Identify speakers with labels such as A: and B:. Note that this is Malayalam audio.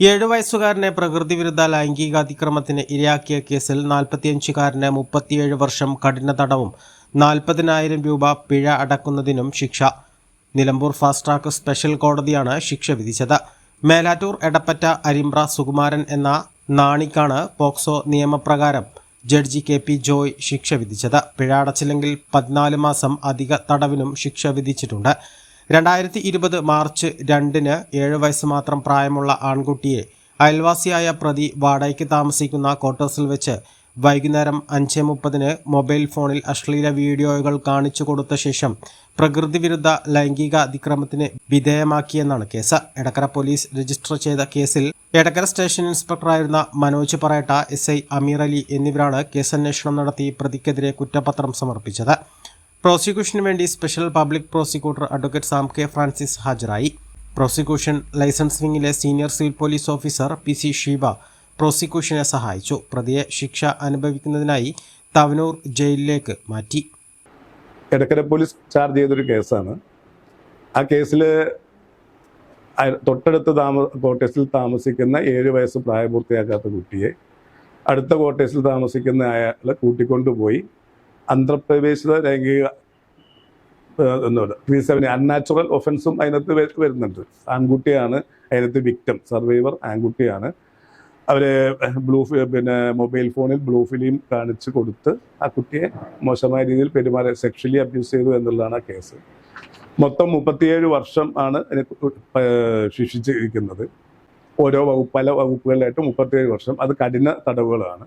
A: ഏഴു വയസ്സുകാരനെ പ്രകൃതിവിരുദ്ധ ലൈംഗികാതിക്രമത്തിന് ഇരയാക്കിയ കേസിൽ നാൽപ്പത്തിയഞ്ചുകാരന് മുപ്പത്തിയേഴ് വർഷം കഠിന തടവും നാൽപ്പതിനായിരം രൂപ പിഴ അടക്കുന്നതിനും ശിക്ഷ. നിലമ്പൂർ ഫാസ്റ്റ് ട്രാക്ക് സ്പെഷ്യൽ കോടതിയാണ് ശിക്ഷ വിധിച്ചത്. മേലാറ്റൂർ എടപ്പറ്റ അരിമ്പ്ര സുകുമാരൻ എന്ന നാണിക്കാണ് പോക്സോ നിയമപ്രകാരം ജഡ്ജി കെ പി ജോയ് ശിക്ഷ വിധിച്ചത്. പിഴ അടച്ചില്ലെങ്കിൽ പതിനാല് മാസം അധിക തടവിനും ശിക്ഷ വിധിച്ചിട്ടുണ്ട്. രണ്ടായിരത്തി ഇരുപത് മാർച്ച് രണ്ടിന് ഏഴ് വയസ്സ് മാത്രം പ്രായമുള്ള ആൺകുട്ടിയെ അയൽവാസിയായ പ്രതി വാടകയ്ക്ക് താമസിക്കുന്ന ക്വാർട്ടേഴ്സിൽ വെച്ച് വൈകുന്നേരം അഞ്ച് മുപ്പതിന് മൊബൈൽ ഫോണിൽ അശ്ലീല വീഡിയോകൾ കാണിച്ചു കൊടുത്ത ശേഷം പ്രകൃതി വിരുദ്ധ ലൈംഗിക അതിക്രമത്തിന് വിധേയമാക്കിയെന്നാണ് കേസ്. എടക്കര പോലീസ് രജിസ്റ്റർ ചെയ്ത കേസിൽ എടക്കര സ്റ്റേഷൻ ഇൻസ്പെക്ടറായിരുന്ന മനോജ് പറയട്ട എസ് ഐ അമീർ അലി എന്നിവരാണ് കേസന്വേഷണം നടത്തി പ്രതിക്കെതിരെ കുറ്റപത്രം സമർപ്പിച്ചത്. പ്രോസിക്യൂഷന് വേണ്ടി special public prosecutor advocate Sam K Francis ഹാജരായി. Prosecution liaison വിങ്ങിലെ senior civil police officer P C Sheeba പ്രോസിക്യൂഷനെ സഹായിച്ചു. പ്രതിയെ ശിക്ഷ അനുഭവിക്കുന്നതിനായി തവനൂർ ജയിലിലേക്ക് മാറ്റി.
B: എടക്കര പോലീസ് ചാർജ് ചെയ്തൊരു കേസാണ്. ആ കേസിൽ തൊട്ടടുത്ത താമ ക്വാർട്ടേഴ്സിൽ താമസിക്കുന്ന ഏഴ് വയസ്സ് പ്രായപൂർത്തിയാക്കാത്ത കുട്ടിയെ അടുത്ത ക്വാർട്ടേഴ്സിൽ താമസിക്കുന്ന അയാളെ കൂട്ടിക്കൊണ്ടുപോയി. അന്തർപ്രവേശിത ലൈംഗിക ത്രീ സെവൻ അൺനാച്ചുറൽ ഒഫൻസും അതിനകത്ത് വരുന്നുണ്ട്. ആൺകുട്ടിയാണ് അതിനകത്ത് വിക്റ്റം സർവൈവർ ആൺകുട്ടിയാണ്. അവർ ബ്ലൂ പിന്നെ മൊബൈൽ ഫോണിൽ ബ്ലൂ ഫിലിം കാണിച്ച് കൊടുത്ത് ആ കുട്ടിയെ മോശമായ രീതിയിൽ പെരുമാറി സെക്ഷലി അബ്യൂസ് ചെയ്തു എന്നുള്ളതാണ് ആ കേസ്. മൊത്തം മുപ്പത്തിയേഴ് വർഷം ആണ് ശിക്ഷിച്ചിരിക്കുന്നത്. ഓരോ വകുപ്പ് പല വകുപ്പുകളിലായിട്ട് മുപ്പത്തിയേഴ് വർഷം. അത് കഠിന തടവുകളാണ്.